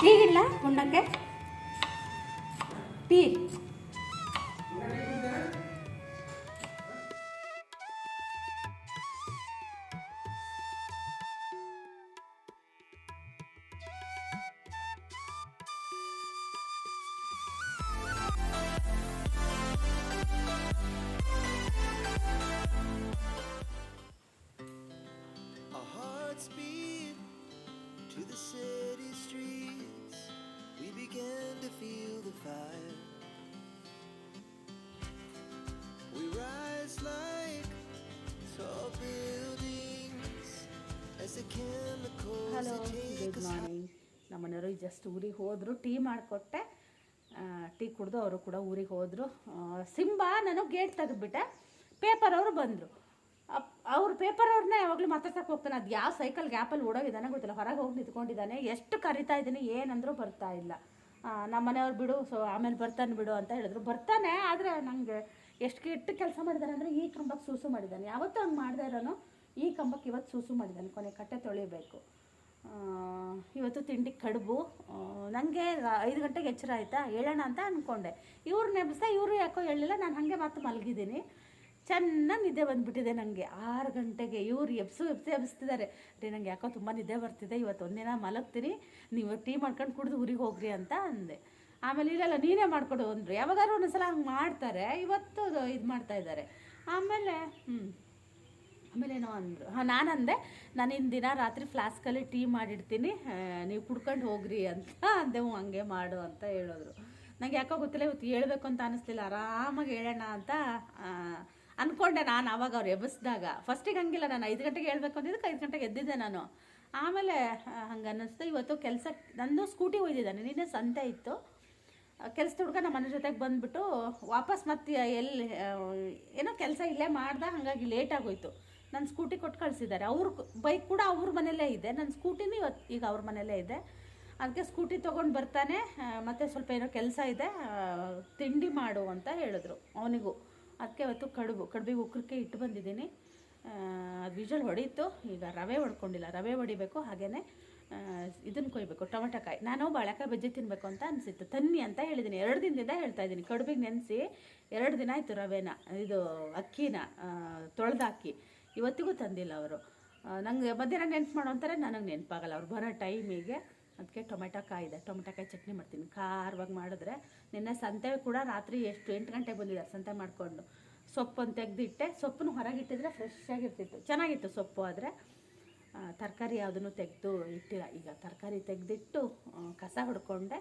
ಟೀಗಿಲ್ಲ ಉಣ್ಣಕ್ಕೆ tea hello good morning ನಮ್ಮನೆಯವರು just ಊರಿಗೆ ಹೋದರು, ಟೀ ಮಾಡಿಕೊಟ್ಟೆ. ಟೀ ಕುಡಿದು ಅವರು ಕೂಡ ಊರಿಗೆ ಹೋದರು. ಸಿಂಬಾ ನಾನು ಗೇಟ್ ತೆಗೆದುಬಿಟ್ಟೆ. ಪೇಪರ್ ಅವರು ಬಂದರು. ಅವ್ರು ಪೇಪರ್ ಅವ್ರನ್ನ ಯಾವಾಗಲೂ ಮಾತಾಡ್ಸಕ್ಕೆ ಹೋಗ್ತಾನೆ. ಅದು ಯಾವ ಸೈಕಲ್ ಗ್ಯಾಪಲ್ಲಿ ಓಡೋಗಿದ್ದಾನೆ ಗೊತ್ತಿಲ್ಲ. ಹೊರಗೆ ಹೋಗಿ ನಿಂತ್ಕೊಂಡಿದ್ದಾನೆ. ಎಷ್ಟು ಕರಿತಾ ಇದ್ದೀನಿ, ಏನಂದರೂ ಬರ್ತಾ ಇಲ್ಲ. ನಮ್ಮ ಮನೆಯವ್ರು ಬಿಡು, ಸೊ ಆಮೇಲೆ ಬರ್ತಾನೆ ಬಿಡು ಅಂತ ಹೇಳಿದ್ರು. ಬರ್ತಾನೆ, ಆದರೆ ನನಗೆ ಎಷ್ಟು ಕೆಟ್ಟ ಕೆಲಸ ಮಾಡಿದ್ದಾನೆ ಅಂದರೆ ಈ ಕಂಬಕ್ಕೆ ಸೂಸು ಮಾಡಿದ್ದಾನೆ. ಯಾವತ್ತೂ ಹಂಗೆ ಮಾಡದೇ ಇರೋನು, ಈ ಕಂಬಕ್ಕೆ ಇವತ್ತು ಸೂಸು ಮಾಡಿದ್ದಾನೆ. ಕೊನೆ ಕಟ್ಟೆ ತೊಳಿಬೇಕು. ಇವತ್ತು ತಿಂಡಿ ಕಡುಬು. ನನಗೆ ಐದು ಗಂಟೆಗೆ ಎಚ್ಚರ ಆಯಿತಾ? ಹೇಳೋಣ ಅಂತ ಅಂದ್ಕೊಂಡೆ ಇವ್ರು ನೆಬ್ಸ್ತಾ, ಇವರು ಯಾಕೋ ಹೇಳಿಲ್ಲ. ನಾನು ಹಾಗೆ ಮಾತು ಮಲಗಿದ್ದೀನಿ. ಚೆನ್ನಾಗಿ ನಿದ್ದೆ ಬಂದುಬಿಟ್ಟಿದೆ ನನಗೆ ಆರು ಗಂಟೆಗೆ ಇವ್ರು ಎಬ್ಸು, ಎಬ್ಸಿ, ಎಬ್ಸ್ತಿದ್ದಾರೆ. ರೀ ನಂಗೆ ಯಾಕೋ ತುಂಬ ನಿದ್ದೆ ಬರ್ತಿದೆ. ಇವತ್ತು ಒಂದಿನ ಮಲಗ್ತೀನಿ. ನೀವು ಟೀ ಮಾಡ್ಕೊಂಡು ಕುಡಿದು ಊರಿಗೆ ಹೋಗ್ರಿ ಅಂತ ಅಂದೆ. ಆಮೇಲೆ ಇಲ್ಲಲ್ಲ ನೀನೇ ಮಾಡಿಕೊಡು ಅಂದರು. ಯಾವಾಗಾದ್ರೂ ಒಂದೊಂದ್ಸಲ ಹಂಗೆ ಮಾಡ್ತಾರೆ. ಇವತ್ತು ಇದು ಮಾಡ್ತಾ ಇದ್ದಾರೆ. ಆಮೇಲೆ ಹ್ಞೂ ಆಮೇಲೆ ಏನೋ ಅಂದರು ಹಾಂ ನಾನು ಅಂದೆ ನಾನು ಇನ್ನು ದಿನ ರಾತ್ರಿ ಫ್ಲಾಸ್ಕಲ್ಲಿ ಟೀ ಮಾಡಿಡ್ತೀನಿ ನೀವು ಕುಡ್ಕೊಂಡು ಹೋಗ್ರಿ ಅಂತ ಅಂದೆ, ಹ್ಞೂ, ಹಂಗೆ ಮಾಡು ಅಂತ ಹೇಳಿದ್ರು. ನನಗೆ ಯಾಕೋ ಗೊತ್ತಿಲ್ಲ, ಇವತ್ತು ಹೇಳಬೇಕು ಅಂತ ಅನಿಸ್ಲಿಲ್ಲ. ಆರಾಮಾಗಿ ಹೇಳೋಣ ಅಂತ ಅಂದ್ಕೊಂಡೆ ನಾನು ಆವಾಗ ಅವ್ರು ಎಬ್ಬಿಸ್ದಾಗ. ಫಸ್ಟಿಗೆ ಹಂಗಿಲ್ಲ, ನಾನು ಐದು ಗಂಟೆಗೆ ಹೇಳ್ಬೇಕು ಅಂದಿದ್ದಕ್ಕೆ ಐದು ಗಂಟೆಗೆ ಎದ್ದಿದ್ದೆ ನಾನು. ಆಮೇಲೆ ಹಂಗೆ ಅನ್ನಿಸ್ತು ಇವತ್ತು ಕೆಲಸ, ನಂದು ಸ್ಕೂಟಿ ಒಯ್ದಿದ್ದಾನೆ, ನಿನ್ನೆ ಸಂತೆ ಇತ್ತು. ಕೆಲಸದ ಹುಡುಗ ನಮ್ಮ ಮನೆ ಜೊತೆಗೆ ಬಂದುಬಿಟ್ಟು ವಾಪಸ್ ಮತ್ತೆ ಎಲ್ಲಿ ಏನೋ ಕೆಲಸ ಇಲ್ಲೇ ಮಾಡ್ದೆ, ಹಾಗಾಗಿ ಲೇಟ್ ಆಗೋಯ್ತು. ನನ್ನ ಸ್ಕೂಟಿ ಕೊಟ್ಟು ಕಳಿಸಿದ್ದಾರೆ ಅವ್ರ ಬೈಕ್ ಕೂಡ ಅವ್ರ ಮನೆಯಲ್ಲೇ ಇದೆ. ನನ್ನ ಸ್ಕೂಟಿನೂ ಇವತ್ತು ಈಗ ಅವ್ರ ಮನೆಯಲ್ಲೇ ಇದೆ. ಅದಕ್ಕೆ ಸ್ಕೂಟಿ ತೊಗೊಂಡು ಬರ್ತಾನೆ. ಮತ್ತು ಸ್ವಲ್ಪ ಏನೋ ಕೆಲಸ ಇದೆ. ತಿಂಡಿ ಮಾಡು ಅಂತ ಹೇಳಿದ್ರು ಅವನಿಗೂ. ಅದಕ್ಕೆ ಇವತ್ತು ಕಡುಬು, ಕಡುಬಿಗೆ ಉಕ್ರಕ್ಕೆ ಇಟ್ಟು ಬಂದಿದ್ದೀನಿ. ಅದು ವಿಜಲ್ ಹೊಡೀತು. ಈಗ ರವೆ ಹೊಡ್ಕೊಂಡಿಲ್ಲ. ರವೆ ಹೊಡಿಬೇಕು ಹಾಗೇ ಇದನ್ನು ಕೊಯ್ಬೇಕು, ಟೊಮೆಟೊಕಾಯಿ. ನಾನು ಬಾಳೆಕಾಯಿ ಬಜ್ಜಿ ತಿನ್ನಬೇಕು ಅಂತ ಅನಿಸಿತ್ತು. ತನ್ನಿ ಅಂತ ಹೇಳಿದ್ದೀನಿ ಎರಡು ದಿನದಿಂದ ಹೇಳ್ತಾ ಇದ್ದೀನಿ ಕಡುಬಿಗೆ ನೆನೆಸಿ ಎರಡು ದಿನ ಆಯಿತು ರವೆನ, ಇದು ಅಕ್ಕಿನ ತೊಳೆದು ಹಾಕಿ ಇವತ್ತಿಗೂ ತಂದಿಲ್ಲ ಅವರು. ನಂಗೆ ಮಧ್ಯಾಹ್ನ ನೆನ್ಪು ಮಾಡೋ ಅಂತಾರೆ, ನನಗೆ ನೆನಪಾಗಲ್ಲ. ಅವ್ರು ಬರೋ ಟೈಮಿಗೆ ಅದಕ್ಕೆ ಟೊಮೆಟೊ ಕಾಯಿ ಇದೆ ಟೊಮೆಟೊ ಕಾಯಿ ಚಟ್ನಿ ಮಾಡ್ತೀನಿ. ಖಾರವಾಗಿ ಮಾಡಿದ್ರೆ ನಿನ್ನೆ ಸಂತೆ ಕೂಡ ರಾತ್ರಿ ಎಷ್ಟು ಎಂಟು ಗಂಟೆಗೆ ಬಂದಿದ್ದಾರೆ ಸಂತೆ ಮಾಡಿಕೊಂಡು. ಸೊಪ್ಪನ್ನು ತೆಗೆದಿಟ್ಟೆ. ಸೊಪ್ಪನ್ನು ಹೊರಗಿಟ್ಟಿದ್ರೆ ಫ್ರೆಶ್ ಆಗಿರ್ತಿತ್ತು. ಚೆನ್ನಾಗಿತ್ತು ಸೊಪ್ಪು, ಆದರೆ ತರಕಾರಿ ಯಾವುದನ್ನು ತೆಗೆದು ಇಟ್ಟಿಲ್ಲ. ಈಗ ತರಕಾರಿ ತೆಗೆದಿಟ್ಟು ಕಸ ಹೊಡ್ಕೊಂಡೆ.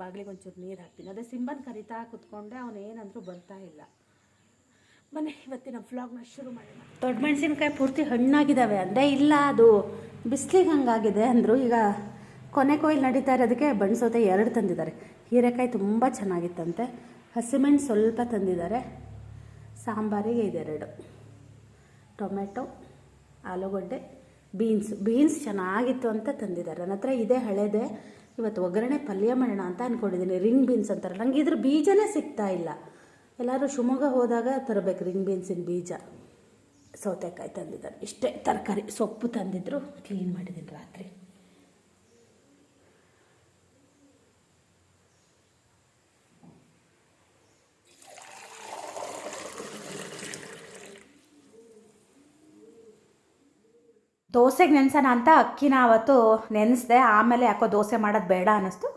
ಬಾಗಿಲಿಗೆ ಒಂಚೂರು ನೀರು ಹಾಕ್ತೀನಿ. ಅದೇ ಸಿಂಬನ್ ಕರಿತಾ ಕೂತ್ಕೊಂಡೆ. ಅವನು ಏನಂದ್ರೂ ಬರ್ತಾ ಇಲ್ಲ. ಬನ್ನಿ ಇವತ್ತಿನ ವ್ಲಾಗ್ನ ಶುರು ಮಾಡೋಣ. ದೊಡ್ಡ ಮೆಣಸಿನ್ಕಾಯಿ ಪೂರ್ತಿ ಹಣ್ಣಾಗಿದ್ದಾವೆ ಅಂದೆ ಇಲ್ಲ, ಅದು ಬಿಸಿಲಿಗೆ ಹಂಗಾಗಿದೆ ಅಂದರು. ಈಗ ಕೊನೆ ಕೊಯ್ಲು ನಡೀತಾ ಇರೋದಕ್ಕೆ ಬಣ್ಸೋತೆ ಎರಡು ತಂದಿದ್ದಾರೆ. ಹೀರೆಕಾಯಿ ತುಂಬ ಚೆನ್ನಾಗಿತ್ತಂತೆ. ಹಸಿಮೆಣ್ಸು ಸ್ವಲ್ಪ ತಂದಿದ್ದಾರೆ. ಸಾಂಬಾರಿಗೆ ಇದೆರಡು. ಟೊಮೆಟೊ ಆಲೂಗಡ್ಡೆ, ಬೀನ್ಸ್. ಬೀನ್ಸ್ ಚೆನ್ನಾಗಿತ್ತು ಅಂತ ತಂದಿದ್ದಾರೆ. ನನ್ನ ಹತ್ರ ಇದೇ, ಹಳೇದೆ. ಇವತ್ತು ಒಗ್ಗರಣೆ ಪಲ್ಯ ಮಾಡೋಣ ಅಂತ ಅಂದ್ಕೊಂಡಿದ್ದೀನಿ ರಿಂಗ್ ಬೀನ್ಸ್ ಅಂತಾರೆ. ನಂಗೆ ಇದ್ರ ಬೀಜನೇ ಸಿಗ್ತಾ ಇಲ್ಲ. ಎಲ್ಲರೂ ಶಿವಮೊಗ್ಗ ಹೋದಾಗ ತರಬೇಕು, ರಿಂಗ್ ಬೀನ್ಸಿನ ಬೀಜ. ಸೌತೆಕಾಯಿ ತಂದಿದ್ದಾರೆ. ಇಷ್ಟೇ ತರಕಾರಿ, ಸೊಪ್ಪು ತಂದಿದ್ರು ಕ್ಲೀನ್ ಮಾಡಿದ್ದೀನಿ ರಾತ್ರಿ. ದೋಸೆಗೆ ನೆನೆಸೋಣ ಅಂತ ಅಕ್ಕಿನ ಅವತ್ತು ನೆನೆಸ್ದೆ, ಆಮೇಲೆ ಯಾಕೋ ದೋಸೆ ಮಾಡೋದು ಬೇಡ ಅನ್ನಿಸ್ತು.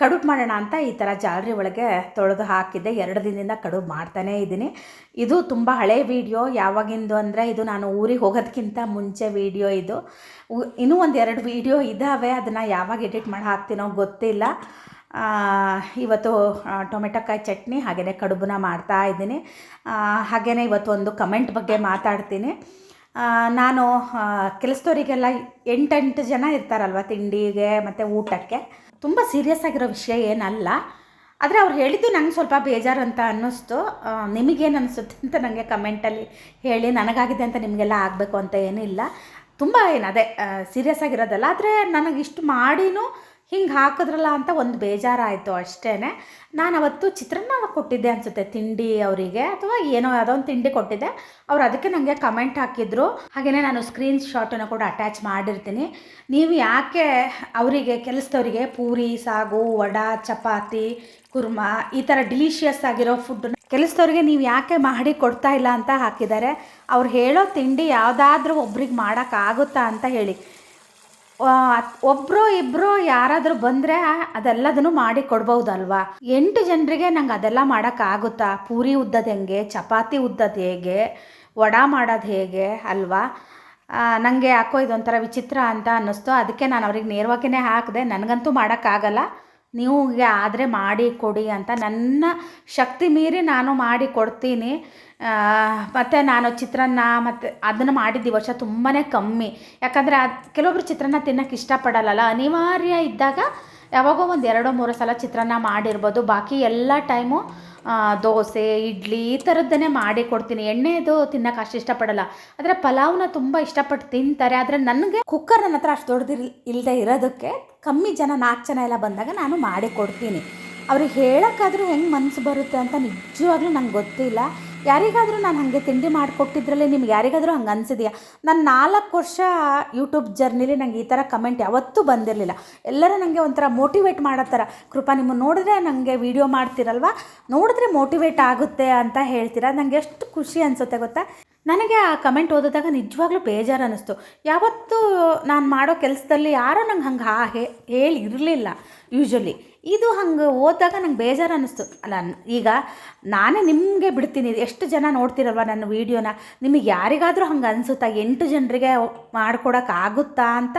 ಕಡುಬು ಮಾಡೋಣ ಅಂತ ಈ ಥರ ಜಾಲರಿ ಒಳಗೆ ತೊಳೆದು ಹಾಕಿದ್ದೆ. ಎರಡು ದಿನದಿಂದ ಕಡುಬು ಮಾಡ್ತಾನೇ ಇದ್ದೀನಿ. ಇದು ತುಂಬ ಹಳೆ ವಿಡಿಯೋ. ಯಾವಾಗಿಂದು ಅಂದರೆ ಇದು ನಾನು ಊರಿಗೆ ಹೋಗೋದಕ್ಕಿಂತ ಮುಂಚೆ ವಿಡಿಯೋ ಇದು. ಇನ್ನೂ ಒಂದು ಎರಡು ವಿಡಿಯೋ ಇದ್ದಾವೆ ಅದನ್ನು ಯಾವಾಗ ಎಡಿಟ್ ಮಾಡಿ ಹಾಕ್ತೀನೋ ಗೊತ್ತಿಲ್ಲ. ಇವತ್ತು ಟೊಮೆಟೊಕಾಯಿ ಚಟ್ನಿ ಹಾಗೆಯೇ ಕಡುಬನ್ನ ಮಾಡ್ತಾ ಇದ್ದೀನಿ. ಹಾಗೆಯೇ ಇವತ್ತೊಂದು ಕಮೆಂಟ್ ಬಗ್ಗೆ ಮಾತಾಡ್ತೀನಿ. ನಾನು ಕೆಲಸದವರಿಗೆಲ್ಲ ಎಂಟೆಂಟು ಜನ ಇರ್ತಾರಲ್ವ ತಿಂಡಿಗೆ ಮತ್ತು ಊಟಕ್ಕೆ. ತುಂಬ ಸೀರಿಯಸ್ ಆಗಿರೋ ವಿಷಯ ಏನಲ್ಲ. ಆದರೆ ಅವ್ರು ಹೇಳಿದ್ದು ನಂಗೆ ಸ್ವಲ್ಪ ಬೇಜಾರು ಅಂತ ಅನ್ನಿಸ್ತು. ನಿಮಗೇನು ಅನಿಸುತ್ತೆ ಅಂತ ನನಗೆ ಕಮೆಂಟಲ್ಲಿ ಹೇಳಿ, ನನಗಾಗಿದೆ ಅಂತ ನಿಮಗೆಲ್ಲ ಆಗಬೇಕು ಅಂತ ಏನಿಲ್ಲ. ತುಂಬ ಏನು ಅದೇ ಸೀರಿಯಸ್ ಆಗಿರೋದಲ್ಲ. ಆದರೆ ನನಗಿಷ್ಟು ಮಾಡಿನೂ ಹಿಂಗೆ ಹಾಕಿದ್ರಲ್ಲ ಅಂತ ಒಂದು ಬೇಜಾರಾಯಿತು ಅಷ್ಟೇ ನಾನು ಅವತ್ತು ಚಿತ್ರಾನ್ನ ಕೊಟ್ಟಿದ್ದೆ ಅನಿಸುತ್ತೆ ತಿಂಡಿ ಅವರಿಗೆ, ಅಥವಾ ಏನೋ ಯಾವುದೋ ಒಂದು ತಿಂಡಿ ಕೊಟ್ಟಿದ್ದೆ. ಅವ್ರು ಅದಕ್ಕೆ ನನಗೆ ಕಮೆಂಟ್ ಹಾಕಿದ್ರು. ಹಾಗೆಯೇ ನಾನು ಸ್ಕ್ರೀನ್ ಶಾಟನ್ನು ಕೂಡ ಅಟ್ಯಾಚ್ ಮಾಡಿರ್ತೀನಿ. ನೀವು ಯಾಕೆ ಅವರಿಗೆ, ಕೆಲಸದವರಿಗೆ ಪೂರಿ, ಸಾಗು, ವಡ, ಚಪಾತಿ, ಕುರ್ಮಾ ಈ ಥರ ಡಿಲಿಷಿಯಸ್ ಆಗಿರೋ ಫುಡ್ಡನ್ನು ಕೆಲಸದವ್ರಿಗೆ ನೀವು ಯಾಕೆ ಮಾಡಿ ಕೊಡ್ತಾ ಇಲ್ಲ ಅಂತ ಹಾಕಿದ್ದಾರೆ. ಅವ್ರು ಹೇಳೋ ತಿಂಡಿ ಯಾವುದಾದ್ರೂ ಒಬ್ರಿಗೆ ಮಾಡೋಕ್ಕಾಗುತ್ತಾ ಅಂತ ಹೇಳಿ. ಒಬ್ಬರು ಇಬ್ಬರು ಯಾರಾದರೂ ಬಂದರೆ ಅದೆಲ್ಲದನ್ನು ಮಾಡಿ ಕೊಡ್ಬೋದಲ್ವಾ? ಎಂಟು ಜನರಿಗೆ ನಂಗೆ ಅದೆಲ್ಲ ಮಾಡೋಕ್ಕಾಗುತ್ತಾ ಪೂರಿ ಉದ್ದದ ಹೆಂಗೆ? ಚಪಾತಿ ಉದ್ದದ ಹೇಗೆ? ವಡ ಮಾಡೋದು ಹೇಗೆ? ಅಲ್ವಾ? ನನಗೆ ಯಾಕೋ ಇದೊಂಥರ ವಿಚಿತ್ರ ಅಂತ ಅನ್ನಿಸ್ತು. ಅದಕ್ಕೆ ನಾನು ಅವ್ರಿಗೆ ನೇರವಾಗಿನೇ ಹಾಕಿದೆ. ನನಗಂತೂ ಮಾಡೋಕ್ಕಾಗಲ್ಲ ನೀವುಗೆ ಆದರೆ ಮಾಡಿ ಕೊಡಿ ಅಂತ ನನ್ನ ಶಕ್ತಿ ಮೀರಿ ನಾನು ಮಾಡಿ ಕೊಡ್ತೀನಿ. ಮತ್ತು ನಾನು ಚಿತ್ರಾನ್ನ ಮತ್ತು ಅದನ್ನು ಮಾಡಿದ್ದು ವರ್ಷ ತುಂಬಾ ಕಮ್ಮಿ. ಯಾಕಂದರೆ ಅದು ಕೆಲವೊಬ್ರು ಚಿತ್ರಾನ್ನ ತಿನ್ನೋಕೆ ಇಷ್ಟಪಡಲ್ಲ ಅನಿವಾರ್ಯ ಇದ್ದಾಗ ಯಾವಾಗೋ ಒಂದು ಎರಡೋ ಮೂರೋ ಸಲ ಚಿತ್ರಾನ್ನ ಮಾಡಿರ್ಬೋದು. ಬಾಕಿ ಎಲ್ಲ ಟೈಮು ದೋಸೆ, ಇಡ್ಲಿ, ಈ ಥರದ್ದನ್ನೇ ಮಾಡಿ ಕೊಡ್ತೀನಿ. ಎಣ್ಣೆದು ತಿನ್ನೋಕೆ ಅಷ್ಟು ಇಷ್ಟಪಡಲ್ಲ. ಆದರೆ ಪಲಾವ್ನ ತುಂಬ ಇಷ್ಟಪಟ್ಟು ತಿಂತಾರೆ. ಆದರೆ ನನಗೆ ಕುಕ್ಕರ್ ನನ್ನ ಹತ್ರ ಅಷ್ಟು ದೊಡ್ಡದಿರ್ ಇಲ್ಲದೆ ಇರೋದಕ್ಕೆ ಕಮ್ಮಿ ಜನ ನಾಲ್ಕು ಜನ ಎಲ್ಲ ಬಂದಾಗ ನಾನು ಮಾಡಿ ಕೊಡ್ತೀನಿ. ಅವ್ರಿಗೆ ಹೇಳೋಕ್ಕಾದರೂ ಹೆಂಗೆ ಮನಸ್ಸು ಬರುತ್ತೆ ಅಂತ ನಿಜವಾಗ್ಲೂ ನಂಗೆ ಗೊತ್ತಿಲ್ಲ. ಯಾರಿಗಾದರೂ ನಾನು ಹಾಗೆ ತಿಂಡಿ ಮಾಡಿಕೊಟ್ಟಿದ್ರಲ್ಲಿ ನಿಮ್ಗೆ ಯಾರಿಗಾದರೂ ಹಂಗೆ ಅನಿಸಿದೆಯಾ? ನಾನು ನಾಲ್ಕು ವರ್ಷ ಯೂಟ್ಯೂಬ್ ಜರ್ನಿಲಿ ನಂಗೆ ಈ ಥರ ಕಮೆಂಟ್ ಯಾವತ್ತೂ ಬಂದಿರಲಿಲ್ಲ. ಎಲ್ಲರೂ ನನಗೆ ಒಂಥರ ಮೋಟಿವೇಟ್ ಮಾಡೋ ಥರ ಕೃಪಾ, ನಿಮ್ಮ ನೋಡಿದ್ರೆ ನನಗೆ ವೀಡಿಯೋ ಮಾಡ್ತೀರಲ್ವ? ನೋಡಿದ್ರೆ ಮೋಟಿವೇಟ್ ಆಗುತ್ತೆ ಅಂತ ಹೇಳ್ತೀರಾ? ನನಗೆ ಎಷ್ಟು ಖುಷಿ ಅನಿಸುತ್ತೆ ಗೊತ್ತಾ? ನನಗೆ ಆ ಕಮೆಂಟ್ ಓದಿದಾಗ ನಿಜವಾಗ್ಲೂ ಬೇಜಾರು ಅನ್ನಿಸ್ತು ಯಾವತ್ತೂ ನಾನು ಮಾಡೋ ಕೆಲಸದಲ್ಲಿ ಯಾರೂ ನಂಗೆ ಹಂಗೆ ಹಾ, ಹೇಳಿ ಇರಲಿಲ್ಲ ಯೂಶ್ವಲಿ ಇದು ಹಂಗೆ ಓದಿದಾಗ ನಂಗೆ ಬೇಜಾರು ಅನ್ನಿಸ್ತು. ಅಲ್ಲ, ಈಗ ನಾನೇ ನಿಮಗೆ ಬಿಡ್ತೀನಿ, ಎಷ್ಟು ಜನ ನೋಡ್ತಿರಲ್ವ ನನ್ನ ವೀಡಿಯೋನ? ನಿಮಗೆ ಯಾರಿಗಾದರೂ ಹಂಗೆ ಅನಿಸುತ್ತಾ? ಎಂಟು ಜನರಿಗೆ ಮಾಡ್ಕೊಡೋಕ್ಕಾಗುತ್ತಾ ಅಂತ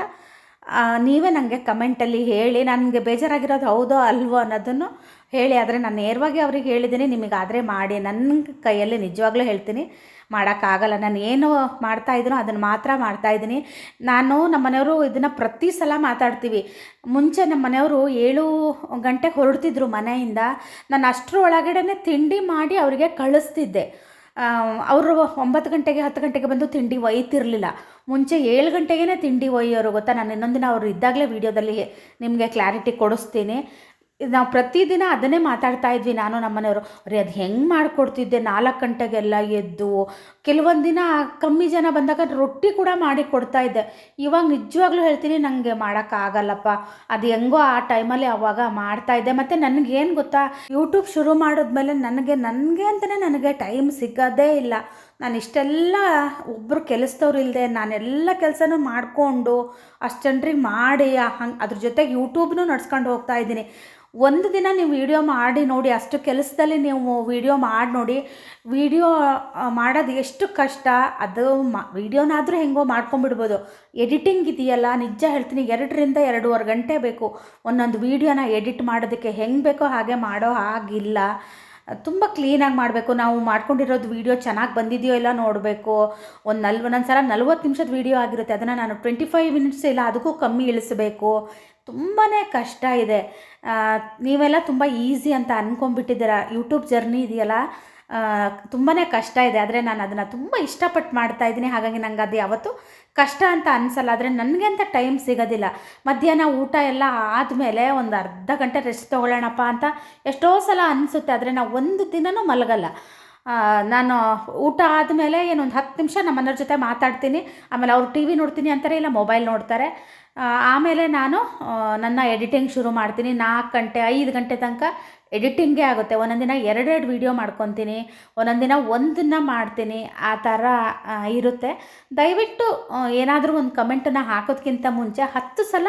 ನೀವೇ ನನಗೆ ಕಮೆಂಟಲ್ಲಿ ಹೇಳಿ. ನನಗೆ ಬೇಜಾರಾಗಿರೋದು ಹೌದೋ ಅಲ್ವೋ ಅನ್ನೋದನ್ನು ಹೇಳಿ. ಆದರೆ ನಾನು ನೇರವಾಗಿ ಅವ್ರಿಗೆ ಹೇಳಿದ್ದೀನಿ. ನಿಮಗಾದರೆ ಮಾಡಿ. ನನ್ನ ಕೈಯಲ್ಲಿ ನಿಜವಾಗ್ಲೂ ಹೇಳ್ತೀನಿ. ಮಾಡೋಕ್ಕಾಗಲ್ಲ. ನಾನು ಏನು ಮಾಡ್ತಾ ಇದ್ದೀನೋ ಅದನ್ನು ಮಾತ್ರ ಮಾಡ್ತಾಯಿದ್ದೀನಿ ನಾನು ನಮ್ಮ ಮನೆಯವರು ಇದನ್ನು ಪ್ರತಿ ಸಲ ಮಾತಾಡ್ತೀವಿ. ಮುಂಚೆ ನಮ್ಮ ಮನೆಯವರು ಏಳು ಗಂಟೆಗೆ ಹೊರಡ್ತಿದ್ರು ಮನೆಯಿಂದ. ನಾನು ಅಷ್ಟರ ಒಳಗಡೆ ತಿಂಡಿ ಮಾಡಿ ಅವರಿಗೆ ಕಳಿಸ್ತಿದ್ದೆ. ಅವರು ಒಂಬತ್ತು ಗಂಟೆಗೆ, ಹತ್ತು ಗಂಟೆಗೆ ಬಂದು ತಿಂಡಿ ಒಯ್ತಿರಲಿಲ್ಲ. ಮುಂಚೆ ಏಳು ಗಂಟೆಗೇ ತಿಂಡಿ ಒಯ್ಯೋರು ಗೊತ್ತಾ? ನಾನು ಇನ್ನೊಂದಿನ ಅವರು ಇದ್ದಾಗಲೇ ವೀಡಿಯೋದಲ್ಲಿ ನಿಮಗೆ ಕ್ಲಾರಿಟಿ ಕೊಡಿಸ್ತೀನಿ. ನಾವು ಪ್ರತಿದಿನ ಅದನ್ನೇ ಮಾತಾಡ್ತಾ ಇದ್ವಿ. ನಾನು ನಮ್ಮ ಮನೆಯವರು ರೀ ಅದು ಹೆಂಗೆ ಮಾಡಿಕೊಡ್ತಿದ್ದೆ? ನಾಲ್ಕು ಗಂಟೆಗೆಲ್ಲ ಎದ್ದು ಕೆಲವೊಂದು ದಿನ ಕಮ್ಮಿ ಜನ ಬಂದಾಗ ರೊಟ್ಟಿ ಕೂಡ ಮಾಡಿ ಕೊಡ್ತಾ ಇದ್ದೆ. ಇವಾಗ ನಿಜವಾಗ್ಲೂ ಹೇಳ್ತೀನಿ ನನಗೆ ಮಾಡೋಕ್ಕಾಗಲ್ಲಪ್ಪ ಅದು ಹೆಂಗೋ ಆ ಟೈಮಲ್ಲಿ ಅವಾಗ ಮಾಡ್ತಾಯಿದ್ದೆ ಮತ್ತು ನನಗೇನು ಗೊತ್ತಾ, ಯೂಟ್ಯೂಬ್ ಶುರು ಮಾಡಿದ್ಮೇಲೆ ನನಗೆ ನನಗೆ ಅಂತಲೇ ನನಗೆ ಟೈಮ್ ಸಿಗೋದೇ ಇಲ್ಲ. ನಾನು ಇಷ್ಟೆಲ್ಲ ಒಬ್ಬರು ಕೆಲಸದವ್ರು ಇಲ್ಲದೆ ನಾನೆಲ್ಲ ಕೆಲಸನೂ ಮಾಡಿಕೊಂಡು ಅಷ್ಟು ಜನರಿಗೆ ಮಾಡಿ ಹಂಗೆ ಅದ್ರ ಜೊತೆಗೆ ಯೂಟ್ಯೂಬ್ನೂ ನಡ್ಸ್ಕೊಂಡು ಹೋಗ್ತಾ ಇದ್ದೀನಿ. ಒಂದು ದಿನ ನೀವು ವೀಡಿಯೋ ಮಾಡಿ ನೋಡಿ, ಅಷ್ಟು ಕೆಲಸದಲ್ಲಿ ನೀವು ವೀಡಿಯೋ ಮಾಡಿ ನೋಡಿ, ವೀಡಿಯೋ ಮಾಡೋದು ಎಷ್ಟು ಕಷ್ಟ, ಅದು ಮಾ, ವಿಡಿಯೋನಾದರೂ ಹೆಂಗೋ ಮಾಡ್ಕೊಂಬಿಡ್ಬೋದು. ಎಡಿಟಿಂಗ್ ಇದೆಯಲ್ಲ, ನಿಜ ಹೇಳ್ತೀನಿ, ಎರಡರಿಂದ ಎರಡೂವರೆ ಗಂಟೆ ಬೇಕು. ಒಂದೊಂದು ವೀಡಿಯೋನ ಎಡಿಟ್ ಮಾಡೋದಕ್ಕೆ ಹೆಂಗೆ ಬೇಕೋ ಹಾಗೆ ಮಾಡೋ ಹಾಗಿಲ್ಲ. ತುಂಬ ಕ್ಲೀನಾಗಿ ಮಾಡಬೇಕು. ನಾವು ಮಾಡ್ಕೊಂಡಿರೋದು ವೀಡಿಯೋ ಚೆನ್ನಾಗಿ ಬಂದಿದೆಯೋ ಇಲ್ಲ ನೋಡಬೇಕು. ಒಂದು ನಲ್ವ ಒಂದೊಂದು ಸಲ ನಲ್ವತ್ತು ನಿಮಿಷದ ವೀಡಿಯೋ ಆಗಿರುತ್ತೆ. ಅದನ್ನು ನಾನು ಟ್ವೆಂಟಿ ಫೈವ್ ಮಿನಿಟ್ಸ್ ಇಲ್ಲ, ಅದಕ್ಕೂ ಕಮ್ಮಿ ಇಳಿಸಬೇಕು. ತುಂಬಾ ಕಷ್ಟ ಇದೆ. ನೀವೆಲ್ಲ ತುಂಬ ಈಸಿ ಅಂತ ಅಂದ್ಕೊಂಬಿಟ್ಟಿದ್ದೀರ ಯೂಟ್ಯೂಬ್ ಜರ್ನಿ ಇದೆಯಲ್ಲ? ತುಂಬಾ ಕಷ್ಟ ಇದೆ. ಆದರೆ ನಾನು ಅದನ್ನು ತುಂಬ ಇಷ್ಟಪಟ್ಟು ಮಾಡ್ತಾ ಇದ್ದೀನಿ. ಹಾಗಾಗಿ ನನಗೆ ಅದು ಯಾವತ್ತು ಕಷ್ಟ ಅಂತ ಅನಿಸಲ್ಲ. ಆದರೆ ನನಗೆ ಅಂತ ಟೈಮ್ ಸಿಗೋದಿಲ್ಲ. ಮಧ್ಯಾಹ್ನ ಊಟ ಎಲ್ಲ ಆದಮೇಲೆ ಒಂದು ಅರ್ಧ ಗಂಟೆ ರೆಸ್ಟ್ ತೊಗೊಳ್ಳೋಣಪ್ಪ ಅಂತ ಎಷ್ಟೋ ಸಲ ಅನಿಸುತ್ತೆ. ಆದರೆ ನಾವು ಒಂದು ದಿನವೂ ಮಲಗಲ್ಲ. ನಾನು ಊಟ ಆದಮೇಲೆ ಏನೊಂದು ಹತ್ತು ನಿಮಿಷ ನಮ್ಮ ಮನೆಯವ್ರ ಜೊತೆ ಮಾತಾಡ್ತೀನಿ. ಆಮೇಲೆ ಅವ್ರು ಟಿ ವಿ ನೋಡ್ತೀನಿ ಅಂತಾರೆ, ಇಲ್ಲ ಮೊಬೈಲ್ ನೋಡ್ತಾರೆ. ಆಮೇಲೆ ನಾನು ನನ್ನ ಎಡಿಟಿಂಗ್ ಶುರು ಮಾಡ್ತೀನಿ. ನಾಲ್ಕು ಗಂಟೆ, ಐದು ಗಂಟೆ ತನಕ ಎಡಿಟಿಂಗೇ ಆಗುತ್ತೆ. ಒಂದೊಂದು ದಿನ ಎರಡೆರಡು ವೀಡಿಯೋ ಮಾಡ್ಕೊತೀನಿ. ಒಂದೊಂದಿನ ದಿನ ಒಂದನ್ನು ಮಾಡ್ತೀನಿ. ಆ ಥರ ಇರುತ್ತೆ. ದಯವಿಟ್ಟು ಏನಾದರೂ ಒಂದು ಕಮೆಂಟನ್ನು ಹಾಕೋದಕ್ಕಿಂತ ಮುಂಚೆ ಹತ್ತು ಸಲ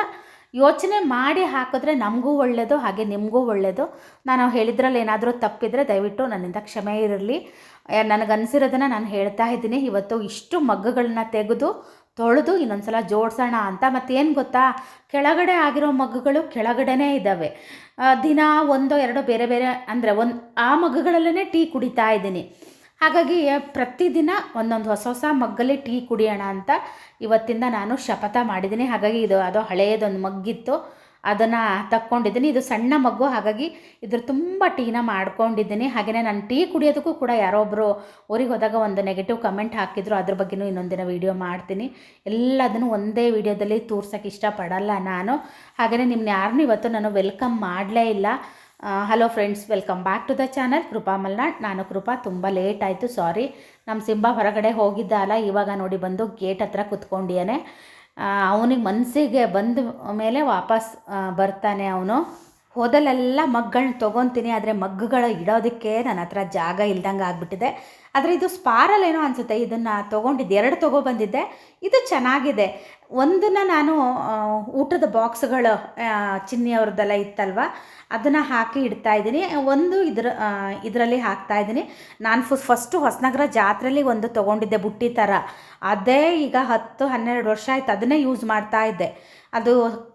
ಯೋಚನೆ ಮಾಡಿ ಹಾಕಿದ್ರೆ ನಮಗೂ ಒಳ್ಳೆಯದು ಹಾಗೆ ನಿಮಗೂ ಒಳ್ಳೆಯದು ನಾನು ಹೇಳಿದ್ರಲ್ಲಿ ಏನಾದರೂ ತಪ್ಪಿದರೆ ದಯವಿಟ್ಟು ನನ್ನಿಂದ ಕ್ಷಮೆ ಇರಲಿ. ನನಗನ್ಸಿರೋದನ್ನು ನಾನು ಹೇಳ್ತಾ ಇದ್ದೀನಿ. ಇವತ್ತು ಇಷ್ಟು ಮಗ್ಗುಗಳನ್ನ ತೆಗೆದು ತೊಳೆದು ಇನ್ನೊಂದ್ಸಲ ಜೋಡಿಸೋಣ ಅಂತ. ಮತ್ತೇನು ಗೊತ್ತಾ? ಕೆಳಗಡೆ ಆಗಿರೋ ಮಗ್ಗುಗಳು ಕೆಳಗಡೆನೇ ಇದ್ದಾವೆ ದಿನ ಒಂದೋ ಎರಡೋ ಬೇರೆ ಬೇರೆ, ಅಂದರೆ ಒಂದು, ಆ ಮಗ್ಗುಗಳಲ್ಲೇ ಟೀ ಕುಡಿತಾ ಇದ್ದೀನಿ. ಹಾಗಾಗಿ ಪ್ರತಿದಿನ ಒಂದೊಂದು ಹೊಸ ಹೊಸ ಮಗ್ಗಲ್ಲಿ ಟೀ ಕುಡಿಯೋಣ ಅಂತ ಇವತ್ತಿಂದ ನಾನು ಶಪಥ ಮಾಡಿದ್ದೀನಿ. ಹಾಗಾಗಿ ಇದು, ಅದು ಹಳೆಯದೊಂದು ಮಗ್ಗಿತ್ತು. ಅದನ್ನು ತಕ್ಕೊಂಡಿದ್ದೀನಿ. ಇದು ಸಣ್ಣ ಮಗು, ಹಾಗಾಗಿ ಇದ್ರ ತುಂಬ ಟೀನ ಮಾಡ್ಕೊಂಡಿದ್ದೀನಿ. ಹಾಗೆಯೇ ನಾನು ಟೀ ಕುಡಿಯೋದಕ್ಕೂ ಕೂಡ ಯಾರೋ ಒಬ್ಬರು ಊರಿಗೆ ಹೋದಾಗ ಒಂದು ನೆಗೆಟಿವ್ ಕಮೆಂಟ್ ಹಾಕಿದ್ರು, ಅದ್ರ ಬಗ್ಗೆನೂ ಇನ್ನೊಂದಿನ ವೀಡಿಯೋ ಮಾಡ್ತೀನಿ. ಎಲ್ಲದನ್ನು ಒಂದೇ ವೀಡಿಯೋದಲ್ಲಿ ತೋರ್ಸೋಕ್ಕೆ ಇಷ್ಟಪಡಲ್ಲ ನಾನು. ಹಾಗೆಯೇ ನಿಮ್ಮನ್ನ ಯಾರನ್ನೂ ಇವತ್ತು ನಾನು ವೆಲ್ಕಮ್ ಮಾಡಲೇ ಇಲ್ಲ. Hello friends welcome back to the channel Krupa Malnad. ನಾನು ಕೃಪಾ, ತುಂಬ ಲೇಟ್ ಆಯಿತು ಸಾರಿ ನಮ್ಮ ಸಿಂಬ ಹೊರಗಡೆ ಹೋಗಿದ್ದ ಅಲ್ಲ, ಇವಾಗ ನೋಡಿ ಬಂದು ಗೇಟ್ ಹತ್ರ ಕುತ್ಕೊಂಡಿಯಾನೆ ಅವನಿಗೆ ಮನಸ್ಸಿಗೆ ಬಂದ ಮೇಲೆ ವಾಪಸ್ ಬರ್ತಾನೆ ಅವನು. ಹೋದಲ್ಲೆಲ್ಲ ಮಗ್ಗಳನ್ನ ತೊಗೊತೀನಿ, ಆದರೆ ಮಗ್ಗುಗಳು ಇಡೋದಕ್ಕೆ ನನ್ನ ಹತ್ರ ಜಾಗ ಇಲ್ದಂಗೆ ಆಗಿಬಿಟ್ಟಿದೆ. ಆದರೆ ಇದು ಸ್ಪಾರಲ್ ಏನೋ ಅನಿಸುತ್ತೆ, ಇದನ್ನು ತೊಗೊಂಡಿದ್ದು, ಎರಡು ತೊಗೊಬಂದಿದ್ದೆ ಇದು ಚೆನ್ನಾಗಿದೆ. ಒಂದನ್ನು ನಾನು ಊಟದ ಬಾಕ್ಸ್ಗಳು ಚಿನ್ನಿಯವ್ರದ್ದೆಲ್ಲ ಇತ್ತಲ್ವ, ಅದನ್ನು ಹಾಕಿ ಇಡ್ತಾ ಇದ್ದೀನಿ. ಒಂದು ಇದ್ರ ಇದರಲ್ಲಿ ಹಾಕ್ತಾ ಇದ್ದೀನಿ. ನಾನು ಫು, ಫಸ್ಟು ಹೊಸನಗರ ಜಾತ್ರೆಯಲ್ಲಿ ಒಂದು ತೊಗೊಂಡಿದ್ದೆ ಬುಟ್ಟಿ ಥರ ಅದೇ ಈಗ ಹತ್ತು, ಹನ್ನೆರಡು ವರ್ಷ ಆಯ್ತು, ಅದನ್ನೇ ಯೂಸ್ ಮಾಡ್ತಾ ಇದ್ದೆ. ಅದು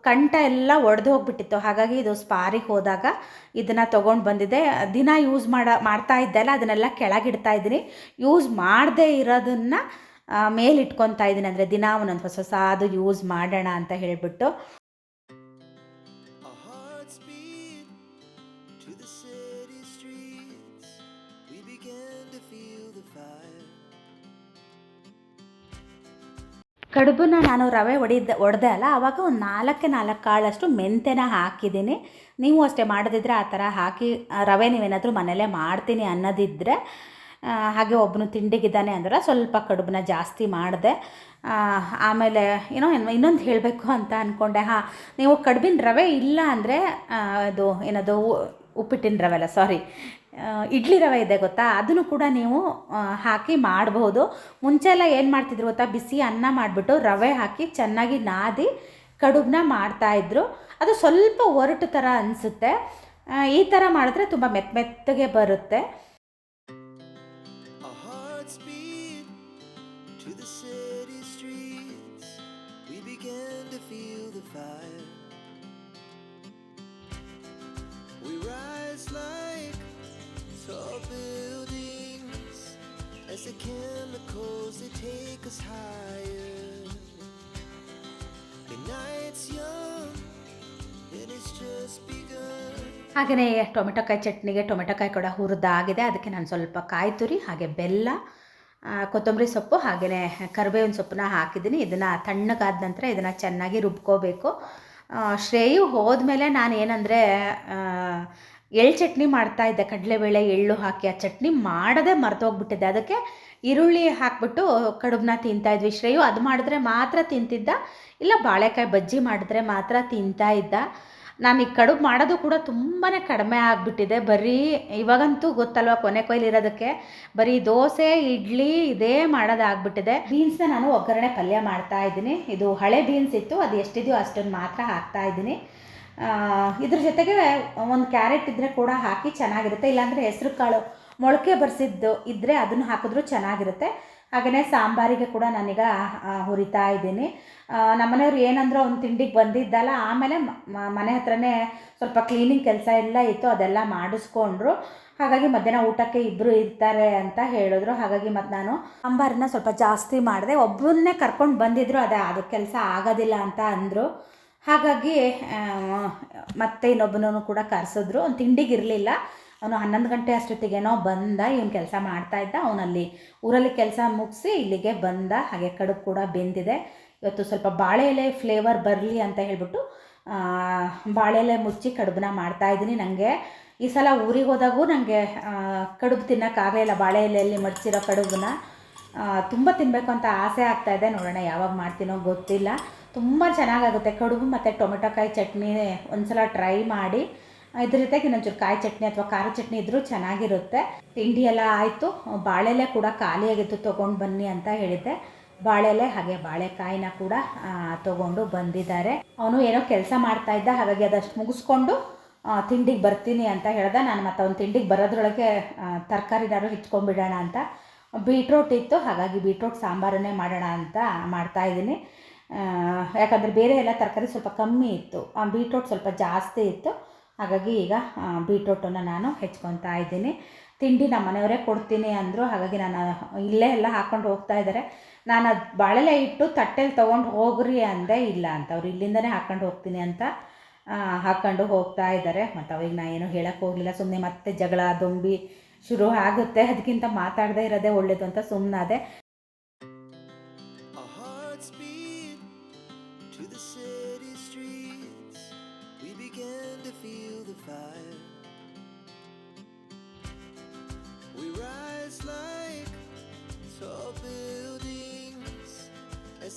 ಕಂಠ ಎಲ್ಲ ಒಡೆದು ಹೋಗ್ಬಿಟ್ಟಿತ್ತು. ಹಾಗಾಗಿ ಇದು ಸ್ಪಾರಿಗೆ ಹೋದಾಗ ಇದನ್ನು ತೊಗೊಂಡು ಬಂದಿದ್ದೆ ದಿನ ಯೂಸ್ ಮಾಡ, ಮಾಡ್ತಾ ಇದ್ದೆಲ್ಲ ಅದನ್ನೆಲ್ಲ ಕೆಳಗಿಡ್ತಾ ಇದ್ದೀನಿ. ಯೂಸ್ ಮಾಡದೇ ಇರೋದನ್ನು ಮೇಲಿಟ್ಕೊತಾ ಇದ್ದೀನಿ. ಅಂದರೆ ದಿನ ಒಂದೊಂದು ಹೊಸ ಹೊಸ ಅದು ಯೂಸ್ ಮಾಡೋಣ ಅಂತ ಹೇಳಿಬಿಟ್ಟು. ಕಡುಬನ್ನ ನಾನು ರವೆ ಒಡಿದ, ಒಡೆದೆ ಅಲ್ಲ, ಆವಾಗ ಒಂದು ನಾಲ್ಕೇ ನಾಲ್ಕು ಕಾಳಷ್ಟು ಮೆಂತೆನ ಹಾಕಿದ್ದೀನಿ. ನೀವು ಅಷ್ಟೇ ಮಾಡೋದಿದ್ರೆ ಆ ಥರ ಹಾಕಿ ರವೆ ನೀವೇನಾದರೂ ಮನೇಲೇ ಮಾಡ್ತೀನಿ ಅನ್ನೋದಿದ್ದರೆ ಹಾಗೆ ಒಬ್ಬನು ತಿಂಡಿಗಿದ್ದಾನೆ ಅಂದ್ರೆ ಸ್ವಲ್ಪ ಕಡುಬನ್ನ ಜಾಸ್ತಿ ಮಾಡಿದೆ. ಆಮೇಲೆ ಏನೋ ಇನ್ನು- ಇನ್ನೊಂದು ಹೇಳಬೇಕು ಅಂತ ಅಂದ್ಕೊಂಡೆ ಹಾಂ, ನೀವು ಕಡುಬಿನ ರವೆ ಇಲ್ಲ ಅಂದರೆ ಅದು, ಏನದು ಉಪ್ಪಿಟ್ಟಿನ ರವೆ ಅಲ್ಲ ಸಾರಿ ಇಡ್ಲಿ ರವೆ ಇದೆ ಗೊತ್ತಾ? ಅದನ್ನು ಕೂಡ ನೀವು ಹಾಕಿ ಮಾಡಬಹುದು. ಮುಂಚೆ ಎಲ್ಲ ಏನು ಮಾಡ್ತಿದ್ರು ಗೊತ್ತಾ? ಬಿಸಿ ಅನ್ನ ಮಾಡಿಬಿಟ್ಟು ರವೆ ಹಾಕಿ ಚೆನ್ನಾಗಿ ನಾದಿ ಕಡುಬನ್ನ ಮಾಡ್ತಾಯಿದ್ರು ಅದು ಸ್ವಲ್ಪ ಒರಟು ಥರ ಅನಿಸುತ್ತೆ. ಈ ಥರ ಮಾಡಿದ್ರೆ ತುಂಬ ಮೆತ್ತ ಮೆತ್ತಗೆ ಬರುತ್ತೆ. The chemicals they take us higher. ಹಾಗೆಯೇ ಟೊಮೆಟೊಕಾಯಿ ಚಟ್ನಿಗೆ ಟೊಮೆಟೊಕಾಯಿ ಕೂಡ ಹುರಿದಾಗಿದೆ. ಅದಕ್ಕೆ ನಾನು ಸ್ವಲ್ಪ ಕಾಯಿ ತುರಿ, ಹಾಗೆ ಬೆಲ್ಲ ಕೊತ್ತಂಬರಿ ಸೊಪ್ಪು ಹಾಗೆಯೇ ಕರಿಬೇವಿನ ಸೊಪ್ಪನ್ನ ಹಾಕಿದ್ದೀನಿ. ಇದನ್ನು ತಣ್ಣಗಾದ ನಂತರ ಇದನ್ನು ಚೆನ್ನಾಗಿ ರುಬ್ಕೋಬೇಕು. ಶ್ರೇಯು ಹೋದ ಮೇಲೆ ನಾನು ಏನಂದರೆ ಎಳ್ಳು ಚಟ್ನಿ ಮಾಡ್ತಾ ಇದ್ದೆ ಕಡಲೆಬೇಳೆ ಎಳ್ಳು ಹಾಕಿ ಆ ಚಟ್ನಿ ಮಾಡದೆ ಮರ್ತೋಗ್ಬಿಟ್ಟಿದ್ದೆ ಅದಕ್ಕೆ ಈರುಳ್ಳಿ ಹಾಕ್ಬಿಟ್ಟು ಕಡುಬನ್ನ ತಿಂತಾ ಇದ್ವಿ. ಶ್ರೇಯು ಅದು ಮಾಡಿದ್ರೆ ಮಾತ್ರ ತಿಂತಿದ್ದ, ಇಲ್ಲ ಬಾಳೆಕಾಯಿ ಬಜ್ಜಿ ಮಾಡಿದ್ರೆ ಮಾತ್ರ ತಿಂತಾ ಇದ್ದ. ನಾನು ಈ ಕಡುಬು ಮಾಡೋದು ಕೂಡ ತುಂಬಾ ಕಡಿಮೆ ಆಗಿಬಿಟ್ಟಿದೆ. ಬರೀ ಇವಾಗಂತೂ ಗೊತ್ತಲ್ವ ಕೊನೆ ಕೊಯ್ಲಿರೋದಕ್ಕೆ ಬರೀ ದೋಸೆ, ಇಡ್ಲಿ ಇದೇ ಮಾಡೋದಾಗ್ಬಿಟ್ಟಿದೆ. ಬೀನ್ಸ್ನ ನಾನು ಒಗ್ಗರಣೆ ಪಲ್ಯ ಮಾಡ್ತಾ ಇದ್ದೀನಿ. ಇದು ಹಳೆ ಬೀನ್ಸ್ ಇತ್ತು, ಅದು ಎಷ್ಟಿದೆಯೋ ಅಷ್ಟನ್ನು ಮಾತ್ರ ಹಾಕ್ತಾ ಇದ್ದೀನಿ. ಇದ್ರ ಜೊತೆಗೆ ಒಂದು ಕ್ಯಾರೆಟ್ ಇದ್ದರೆ ಕೂಡ ಹಾಕಿ ಚೆನ್ನಾಗಿರುತ್ತೆ. ಇಲ್ಲಾಂದರೆ ಹೆಸರು ಕಾಳು ಮೊಳಕೆ ಬರ್ಸಿದ್ದು ಇದ್ದರೆ ಅದನ್ನು ಹಾಕಿದ್ರು ಚೆನ್ನಾಗಿರುತ್ತೆ. ಹಾಗೆಯೇ ಸಾಂಬಾರಿಗೆ ಕೂಡ ನಾನೀಗ ಹುರಿತಾ ಇದ್ದೀನಿ. ನಮ್ಮ ನಮ್ಮನೆಯವ್ರು ಏನಂದ್ರು ಅವ್ನು ತಿಂಡಿಗೆ ಬಂದಿದ್ದಲ್ಲ, ಆಮೇಲೆ ಮನೆ ಹತ್ರನೇ ಸ್ವಲ್ಪ ಕ್ಲೀನಿಂಗ್ ಕೆಲಸ ಎಲ್ಲ ಇತ್ತು, ಅದೆಲ್ಲ ಮಾಡಿಸ್ಕೊಂಡ್ರು. ಹಾಗಾಗಿ ಮಧ್ಯಾಹ್ನ ಊಟಕ್ಕೆ ಇಬ್ಬರು ಇರ್ತಾರೆ ಅಂತ ಹೇಳಿದ್ರು. ಹಾಗಾಗಿ ಮತ್ತು ನಾನು ಸಾಂಬಾರನ್ನ ಸ್ವಲ್ಪ ಜಾಸ್ತಿ ಮಾಡಿದೆ. ಒಬ್ಬರನ್ನೇ ಕರ್ಕೊಂಡು ಬಂದಿದ್ರು, ಅದೇ, ಅದು ಕೆಲಸ ಆಗೋದಿಲ್ಲ ಅಂತ ಅಂದರು. ಹಾಗಾಗಿ ಮತ್ತೆ ಇನ್ನೊಬ್ಬನೂ ಕೂಡ ಕರೆಸಿದ್ರು. ಅವ್ನು ತಿಂಡಿಗಿರಲಿಲ್ಲ ಅವನು ಹನ್ನೊಂದು ಗಂಟೆ ಅಷ್ಟೊತ್ತಿಗೇನೋ ಬಂದ, ಇವನು ಕೆಲಸ ಮಾಡ್ತಾ ಇದ್ದ. ಅವನಲ್ಲಿ ಊರಲ್ಲಿ ಕೆಲಸ ಮುಗಿಸಿ ಇಲ್ಲಿಗೆ ಬಂದ. ಹಾಗೆ ಕಡುಬು ಕೂಡ ಬೆಂದಿದೆ. ಇವತ್ತು ಸ್ವಲ್ಪ ಬಾಳೆ ಎಲೆ ಫ್ಲೇವರ್ ಬರಲಿ ಅಂತ ಹೇಳಿಬಿಟ್ಟು ಬಾಳೆ ಎಲೆ ಮುಚ್ಚಿ ಕಡುಬನ್ನ ಮಾಡ್ತಾ ಇದ್ದೀನಿ ನನಗೆ ಈ ಸಲ ಊರಿಗೆ ಹೋದಾಗೂ ನನಗೆ ಕಡುಬು ತಿನ್ನೋಕ್ಕಾಗಲಿಲ್ಲ ಬಾಳೆ ಎಲೆಯಲ್ಲಿ ಮಡ್ಚಿರೋ ಕಡುಬನ್ನ. ತುಂಬ ತಿನ್ನಬೇಕು ಅಂತ ಆಸೆ ಆಗ್ತಾ ಇದೆ. ನೋಡೋಣ ಯಾವಾಗ ಮಾಡ್ತೀನೋ ಗೊತ್ತಿಲ್ಲ. ತುಂಬ ಚೆನ್ನಾಗಾಗುತ್ತೆ. ಕಡುಬು ಮತ್ತು ಟೊಮೆಟೊ ಕಾಯಿ ಚಟ್ನಿ ಒಂದ್ಸಲ ಟ್ರೈ ಮಾಡಿ. ಇದ್ರ ಜೊತೆಗೆ ಇನ್ನೊಂಚೂರು ಕಾಯಿ ಚಟ್ನಿ ಅಥವಾ ಖಾರ ಚಟ್ನಿ ಇದ್ರೂ ಚೆನ್ನಾಗಿರುತ್ತೆ. ತಿಂಡಿ ಎಲ್ಲ ಆಯಿತು. ಬಾಳೆಲೆ ಕೂಡ ಖಾಲಿಯಾಗಿತ್ತು ತೊಗೊಂಡು ಬನ್ನಿ ಅಂತ ಹೇಳಿದ್ದೆ. ಬಾಳೆಲೆ ಹಾಗೆ ಬಾಳೆಕಾಯಿನ ಕೂಡ ತೊಗೊಂಡು ಬಂದಿದ್ದಾರೆ. ಅವನು ಏನೋ ಕೆಲಸ ಮಾಡ್ತಾ ಇದ್ದ. ಹಾಗಾಗಿ ಅದಷ್ಟು ಮುಗಿಸ್ಕೊಂಡು ತಿಂಡಿಗೆ ಬರ್ತೀನಿ ಅಂತ ಹೇಳ್ದೆ. ನಾನು ಮತ್ತೆ ಅವ್ನು ತಿಂಡಿಗೆ ಬರೋದ್ರೊಳಗೆ ತರಕಾರಿನಾರು ಹಿಚ್ಕೊಂಡ್ಬಿಡೋಣ ಅಂತ ಬೀಟ್ರೋಟ್ ಇತ್ತು ಹಾಗಾಗಿ ಬೀಟ್ರೋಟ್ ಸಾಂಬಾರನ್ನೇ ಮಾಡೋಣ ಅಂತ ಮಾಡ್ತಾಯಿದ್ದೀನಿ ಯಾಕಂದರೆ ಬೇರೆ ಎಲ್ಲ ತರಕಾರಿ ಸ್ವಲ್ಪ ಕಮ್ಮಿ ಇತ್ತು. ಆ, ಬೀಟ್ರೋಟ್ ಸ್ವಲ್ಪ ಜಾಸ್ತಿ ಇತ್ತು. ಹಾಗಾಗಿ ಈಗ ಬೀಟ್ರೋಟನ್ನು ನಾನು ಹೆಚ್ಕೊತಾ ಇದ್ದೀನಿ. ತಿಂಡಿ ನಮ್ಮ ಮನೆಯವರೇ ಕೊಡ್ತೀನಿ ಅಂದರು ಹಾಗಾಗಿ ನಾನು ಇಲ್ಲೇ ಎಲ್ಲ ಹಾಕ್ಕೊಂಡು ಹೋಗ್ತಾ ಇದ್ದಾರೆ. ನಾನು ಅದು ಬಾಳೆಲೆ ಇಟ್ಟು ತಟ್ಟೆಲಿ ತೊಗೊಂಡು ಹೋಗ್ರಿ ಅಂದೆ ಇಲ್ಲ ಅಂತ. ಅವ್ರು ಇಲ್ಲಿಂದನೇ ಹಾಕ್ಕೊಂಡು ಹೋಗ್ತೀನಿ ಅಂತ ಹಾಕ್ಕೊಂಡು ಹೋಗ್ತಾ ಇದ್ದಾರೆ. ಮತ್ತು ಅವಾಗ ನಾನು ಏನೂ ಹೇಳೋಕ್ಕೆ ಹೋಗಲಿಲ್ಲ. ಸುಮ್ಮನೆ ಮತ್ತೆ ಜಗಳ ದೊಂಬಿ ಶುರು ಆಗುತ್ತೆ ಅದಕ್ಕಿಂತ ಮಾತಾಡದೇ ಇರೋದೇ ಒಳ್ಳೇದು ಅಂತ ಸುಮ್ಮನಾದೆ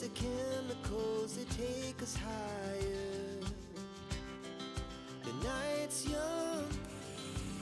the chemicals they take us higher. The night's young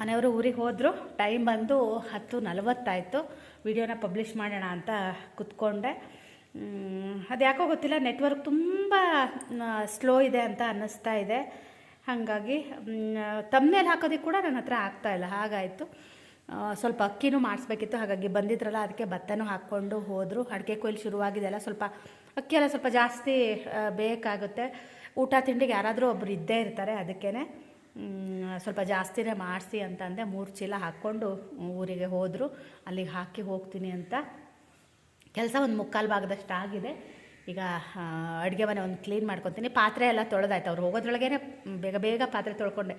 ಮನೆಯವರು ಊರಿಗೆ ಹೋದರು ಟೈಮ್ ಬಂದು ಹತ್ತು ನಲವತ್ತಾಯಿತು. ವಿಡಿಯೋನ ಪಬ್ಲಿಷ್ ಮಾಡೋಣ ಅಂತ ಕುತ್ಕೊಂಡೆ. ಅದು ಯಾಕೋ ಗೊತ್ತಿಲ್ಲ ನೆಟ್ವರ್ಕ್ ತುಂಬ ಸ್ಲೋ ಇದೆ ಅಂತ ಅನ್ನಿಸ್ತಾ ಇದೆ. ಹಾಗಾಗಿ ತಮ್ಮನೇಲಿ ಹಾಕೋದಕ್ಕೆ ಕೂಡ ನನ್ನ ಹತ್ರ ಆಗ್ತಾಯಿಲ್ಲ ಹಾಗಾಯಿತು. ಸ್ವಲ್ಪ ಅಕ್ಕಿನೂ ಮಾಡಿಸ್ಬೇಕಿತ್ತು, ಹಾಗಾಗಿ ಬಂದಿದ್ರಲ್ಲ, ಅದಕ್ಕೆ ಭತ್ತನೂ ಹಾಕ್ಕೊಂಡು ಹೋದರು. ಅಡಿಕೆ ಕೊಯ್ಲು ಶುರುವಾಗಿದೆಲ್ಲ ಸ್ವಲ್ಪ ಅಕ್ಕಿ ಎಲ್ಲ ಸ್ವಲ್ಪ ಜಾಸ್ತಿ ಬೇಕಾಗುತ್ತೆ. ಊಟ ತಿಂಡಿಗೆ ಯಾರಾದರೂ ಒಬ್ಬರು ಇದ್ದೇ ಇರ್ತಾರೆ ಅದಕ್ಕೇ ಸ್ವಲ್ಪ ಜಾಸ್ತಿನೇ ಮಾಡಿಸಿ ಅಂತಂದೆ, ಮೂರು ಚೀಲ ಹಾಕ್ಕೊಂಡು ಊರಿಗೆ ಹೋದರು. ಅಲ್ಲಿಗೆ ಹಾಕಿ ಹೋಗ್ತೀನಿ ಅಂತ. ಕೆಲಸ ಒಂದು ಮುಕ್ಕಾಲು ಭಾಗದಷ್ಟು ಆಗಿದೆ. ಈಗ ಅಡುಗೆ ಮನೆ ಒಂದು ಕ್ಲೀನ್ ಮಾಡ್ಕೊತೀನಿ. ಪಾತ್ರೆ ಎಲ್ಲ ತೊಳೆದಾಯ್ತು. ಅವ್ರು ಹೋಗೋದ್ರೊಳಗೇ ಬೇಗ ಬೇಗ ಪಾತ್ರೆ ತೊಳ್ಕೊಂಡೆ.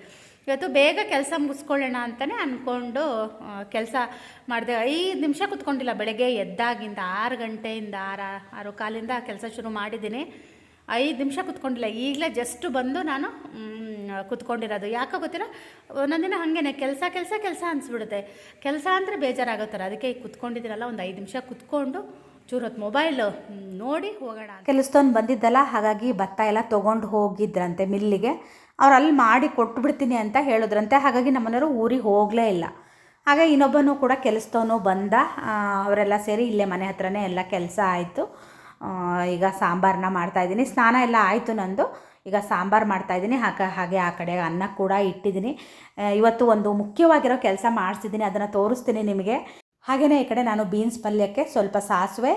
ಇವತ್ತು ಬೇಗ ಕೆಲಸ ಮುಗಿಸ್ಕೊಳ್ಳೋಣ ಅಂತಲೇ ಅಂದ್ಕೊಂಡು ಕೆಲಸ ಮಾಡಿದೆ. ಐದು ನಿಮಿಷ ಕುತ್ಕೊಂಡಿಲ್ಲ. ಬೆಳಗ್ಗೆ ಎದ್ದಾಗಿಂದ ಆರು ಗಂಟೆಯಿಂದ ಆರು ಆರು ಕಾಲಿಂದ ಕೆಲಸ ಶುರು ಮಾಡಿದ್ದೀನಿ. ಐದು ನಿಮಿಷ ಕುತ್ಕೊಂಡಿಲ್ಲ. ಈಗಲೇ ಜಸ್ಟ್ ಬಂದು ನಾನು ಕುತ್ಕೊಂಡಿರೋದು. ಯಾಕೆ ಗೊತ್ತಿಲ್ಲ? ಒಂದೊಂದಿನ ಹಾಗೇನೆ. ಕೆಲಸ ಕೆಲಸ ಕೆಲಸ ಅನಿಸ್ಬಿಡುತ್ತೆ. ಕೆಲಸ ಅಂದರೆ ಬೇಜಾರಾಗುತ್ತಾರೆ ಅದಕ್ಕೆ ಈಗ ಕುತ್ಕೊಂಡಿದ್ದೀರಲ್ಲ, ಒಂದು ಐದು ನಿಮಿಷ ಕುತ್ಕೊಂಡು ಚೂರು ಹೊತ್ತು ಮೊಬೈಲ್ ನೋಡಿ ಹೋಗೋಣ ಕೆಲಸದವ್ನು ಬಂದಿದ್ದಲ್ಲ, ಹಾಗಾಗಿ ಭತ್ತ ಎಲ್ಲ ತೊಗೊಂಡು ಹೋಗಿದ್ರಂತೆ ಮಿಲ್ಲಿಗೆ. ಅವ್ರು ಅಲ್ಲಿ ಮಾಡಿ ಕೊಟ್ಬಿಡ್ತೀನಿ ಅಂತ ಹೇಳಿದ್ರಂತೆ. ಹಾಗಾಗಿ ನಮ್ಮನೆಯವರು ಊರಿಗೆ ಹೋಗಲೇ ಇಲ್ಲ. ಹಾಗೆ ಇನ್ನೊಬ್ಬನು ಕೂಡ ಕೆಲಸದವನು ಬಂದ. ಅವರೆಲ್ಲ ಸೇರಿ ಇಲ್ಲೇ ಮನೆ ಹತ್ರನೇ ಎಲ್ಲ ಕೆಲಸ ಆಯಿತು. ಈಗ ಸಾಂಬಾರನ್ನ ಮಾಡ್ತಾಯಿದ್ದೀನಿ ಸ್ನಾನ ಎಲ್ಲ ಆಯಿತು ನಂದು. ಈಗ ಸಾಂಬಾರು ಮಾಡ್ತಾಯಿದ್ದೀನಿ ಹಾಗೆ ಹಾಗೆ ಆ ಕಡೆ ಅನ್ನ ಕೂಡ ಇಟ್ಟಿದ್ದೀನಿ. ಇವತ್ತು ಒಂದು ಮುಖ್ಯವಾಗಿರೋ ಕೆಲಸ ಮಾಡಿಸಿದ್ದೀನಿ. ಅದನ್ನು ತೋರಿಸ್ತೀನಿ ನಿಮಗೆ. ಹಾಗೆಯೇ ಈ ಕಡೆ ನಾನು ಬೀನ್ಸ್ ಪಲ್ಯಕ್ಕೆ ಸ್ವಲ್ಪ ಸಾಸಿವೆ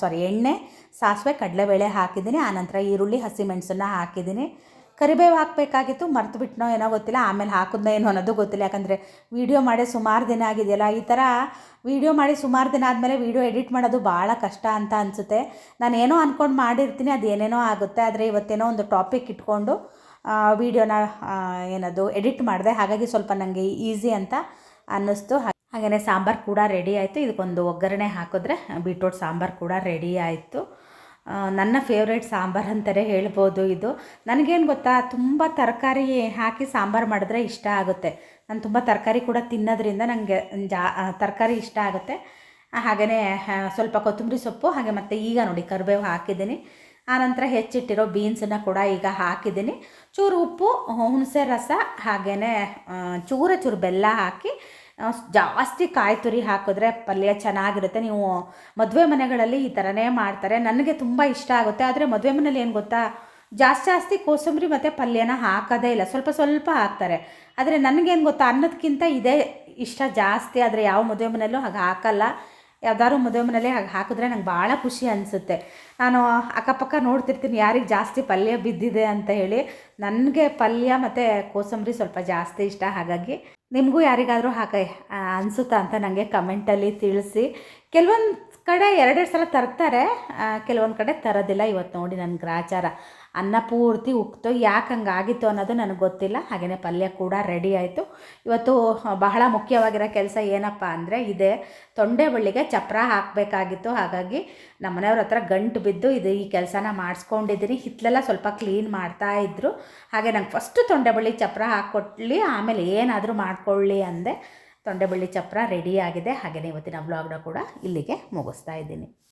ಸಾರಿ ಎಣ್ಣೆ, ಸಾಸಿವೆ, ಕಡಲೆಬೇಳೆ ಹಾಕಿದ್ದೀನಿ. ಆನಂತರ ಈರುಳ್ಳಿ ಹಸಿಮೆಣಸನ್ನು ಹಾಕಿದ್ದೀನಿ. ಕರಿಬೇವು ಹಾಕಬೇಕಾಗಿತ್ತು, ಮರ್ತು ಬಿಟ್ನೋ ಏನೋ ಗೊತ್ತಿಲ್ಲ, ಆಮೇಲೆ ಹಾಕಿದ್ನೋ ಏನೋ ಅನ್ನೋದು ಗೊತ್ತಿಲ್ಲ. ಯಾಕಂದರೆ ವೀಡಿಯೋ ಮಾಡಿ ಸುಮಾರು ದಿನ ಆಗಿದೆಯಲ್ಲ, ಈ ಥರ ವೀಡಿಯೋ ಮಾಡಿ ಸುಮಾರು ದಿನ ಆದಮೇಲೆ ವೀಡಿಯೋ ಎಡಿಟ್ ಮಾಡೋದು ಭಾಳ ಕಷ್ಟ ಅಂತ ಅನಿಸುತ್ತೆ. ನಾನು ಏನೋ ಅಂದ್ಕೊಂಡು ಮಾಡಿರ್ತೀನಿ ಅದು ಏನೇನೋ ಆಗುತ್ತೆ, ಆದರೆ ಇವತ್ತೇನೋ ಒಂದು ಟಾಪಿಕ್ ಇಟ್ಕೊಂಡು ವೀಡಿಯೋನ ಏನದು ಎಡಿಟ್ ಮಾಡಿದೆ. ಹಾಗಾಗಿ ಸ್ವಲ್ಪ ನನಗೆ ಈಸಿ ಅಂತ ಅನ್ನಿಸ್ತು. ಹಾಗೆಯೇ ಸಾಂಬಾರು ಕೂಡ ರೆಡಿ ಆಯಿತು. ಇದಕ್ಕೊಂದು ಒಗ್ಗರಣೆ ಹಾಕಿದ್ರೆ ಬೀಟ್ರೋಟ್ ಸಾಂಬಾರು ಕೂಡ ರೆಡಿ ಆಯಿತು. ನನ್ನ ಫೇವ್ರೇಟ್ ಸಾಂಬಾರು ಅಂತಲೇ ಹೇಳ್ಬೋದು ಇದು. ನನಗೇನು ಗೊತ್ತಾ, ತುಂಬ ತರಕಾರಿ ಹಾಕಿ ಸಾಂಬಾರು ಮಾಡಿದ್ರೆ ಇಷ್ಟ ಆಗುತ್ತೆ. ನಾನು ತುಂಬ ತರಕಾರಿ ಕೂಡ ತಿನ್ನೋದ್ರಿಂದ ನನಗೆ ಜಾ ತರಕಾರಿ ಇಷ್ಟ ಆಗುತ್ತೆ. ಹಾಗೆಯೇ ಸ್ವಲ್ಪ ಕೊತ್ತಂಬರಿ ಸೊಪ್ಪು, ಹಾಗೆ ಮತ್ತು ಈಗ ನೋಡಿ ಕರಿಬೇವು ಹಾಕಿದ್ದೀನಿ. ಆನಂತರ ಹೆಚ್ಚಿಟ್ಟಿರೋ ಬೀನ್ಸನ್ನು ಕೂಡ ಈಗ ಹಾಕಿದ್ದೀನಿ. ಚೂರು ಉಪ್ಪು, ಹುಣಸೆ ರಸ ಹಾಗೆಯೇ ಚೂರ ಚೂರು ಬೆಲ್ಲ ಹಾಕಿ ಜಾಸ್ತಿ ಕಾಯಿ ತುರಿ ಹಾಕಿದ್ರೆ ಪಲ್ಯ ಚೆನ್ನಾಗಿರುತ್ತೆ. ನೀವು ಮದುವೆ ಮನೆಗಳಲ್ಲಿ ಈ ಥರನೇ ಮಾಡ್ತಾರೆ. ನನಗೆ ತುಂಬ ಇಷ್ಟ ಆಗುತ್ತೆ. ಆದರೆ ಮದುವೆ ಮನೇಲಿ ಏನು ಗೊತ್ತಾ? ಜಾಸ್ತಿ ಜಾಸ್ತಿ ಕೋಸಂಬರಿ ಮತ್ತು ಪಲ್ಯನ ಹಾಕೋದೇ ಇಲ್ಲ. ಸ್ವಲ್ಪ ಸ್ವಲ್ಪ ಹಾಕ್ತಾರೆ. ಆದರೆ ನನಗೇನು ಗೊತ್ತಾ? ಅನ್ನೋದಕ್ಕಿಂತ ಇದೇ ಇಷ್ಟ ಜಾಸ್ತಿ. ಆದರೆ ಯಾವ ಮದುವೆ ಮನೆಯಲ್ಲೂ ಹಾಗೆ ಹಾಕಲ್ಲ. ಯಾವ್ದಾದ್ರು ಮದುವೆ ಮನೇಲಿ ಹಾಗೆ ಹಾಕಿದ್ರೆ ನಂಗೆ ಭಾಳ ಖುಷಿ ಅನಿಸುತ್ತೆ. ನಾನು ಅಕ್ಕಪಕ್ಕ ನೋಡ್ತಿರ್ತೀನಿ, ಯಾರಿಗೆ ಜಾಸ್ತಿ ಪಲ್ಯ ಬಿದ್ದಿದೆ ಅಂತ ಹೇಳಿ. ನನಗೆ ಪಲ್ಯ ಮತ್ತು ಕೋಸಂಬರಿ ಸ್ವಲ್ಪ ಜಾಸ್ತಿ ಇಷ್ಟ. ಹಾಗಾಗಿ ನಿಮಗೂ ಯಾರಿಗಾದರೂ ಹಾಗೆ ಅನಿಸುತ್ತಾ ಅಂತ ನನಗೆ ಕಮೆಂಟಲ್ಲಿ ತಿಳಿಸಿ. ಕೆಲವೊಂದು ಕಡೆ ಎರಡೆರಡು ಸಲ ತರ್ತಾರೆ ಕೆಲವೊಂದು ಕಡೆ ತರೋದಿಲ್ಲ ಇವತ್ತು ನೋಡಿ ನನ್ನ ಗ್ರಾಚಾರ. ಅನ್ನ ಪೂರ್ತಿ ಉಕ್ತು, ಯಾಕೆ ಹಂಗಾಗಿತ್ತು ಅನ್ನೋದು ನನಗೆ ಗೊತ್ತಿಲ್ಲ. ಹಾಗೆಯೇ ಪಲ್ಯ ಕೂಡ ರೆಡಿ ಆಯಿತು. ಇವತ್ತು ಬಹಳ ಮುಖ್ಯವಾಗಿರೋ ಕೆಲಸ ಏನಪ್ಪ ಅಂದರೆ ಇದೆ. ತೊಂಡೆ ಬಳ್ಳಿಗೆ ಚಪ್ರ ಹಾಕಬೇಕಾಗಿತ್ತು. ಹಾಗಾಗಿ ನಮ್ಮ ಮನೆಯವ್ರ ಹತ್ರ ಗಂಟು ಬಿದ್ದು ಇದು ಈ ಕೆಲಸನ ಮಾಡಿಸ್ಕೊಂಡಿದ್ದೀನಿ. ಹಿತ್ತಲೆಲ್ಲ ಸ್ವಲ್ಪ ಕ್ಲೀನ್ ಮಾಡ್ತಾ ಇದ್ದರು ಹಾಗೆ ನಂಗೆ ಫಸ್ಟು ತೊಂಡೆಬಳ್ಳಿ ಚಪ್ರ ಹಾಕ್ಕೊಟ್ಲಿ, ಆಮೇಲೆ ಏನಾದರೂ ಮಾಡ್ಕೊಳ್ಳಿ ಅಂದೆ. ತೊಂಡೆಬಳ್ಳಿ ಚಪ್ರ ರೆಡಿಯಾಗಿದೆ ಹಾಗೆಯೇ ಇವತ್ತಿನ ಬ್ಲಾಗ್ನ ಕೂಡ ಇಲ್ಲಿಗೆ ಮುಗಿಸ್ತಾ ಇದ್ದೀನಿ.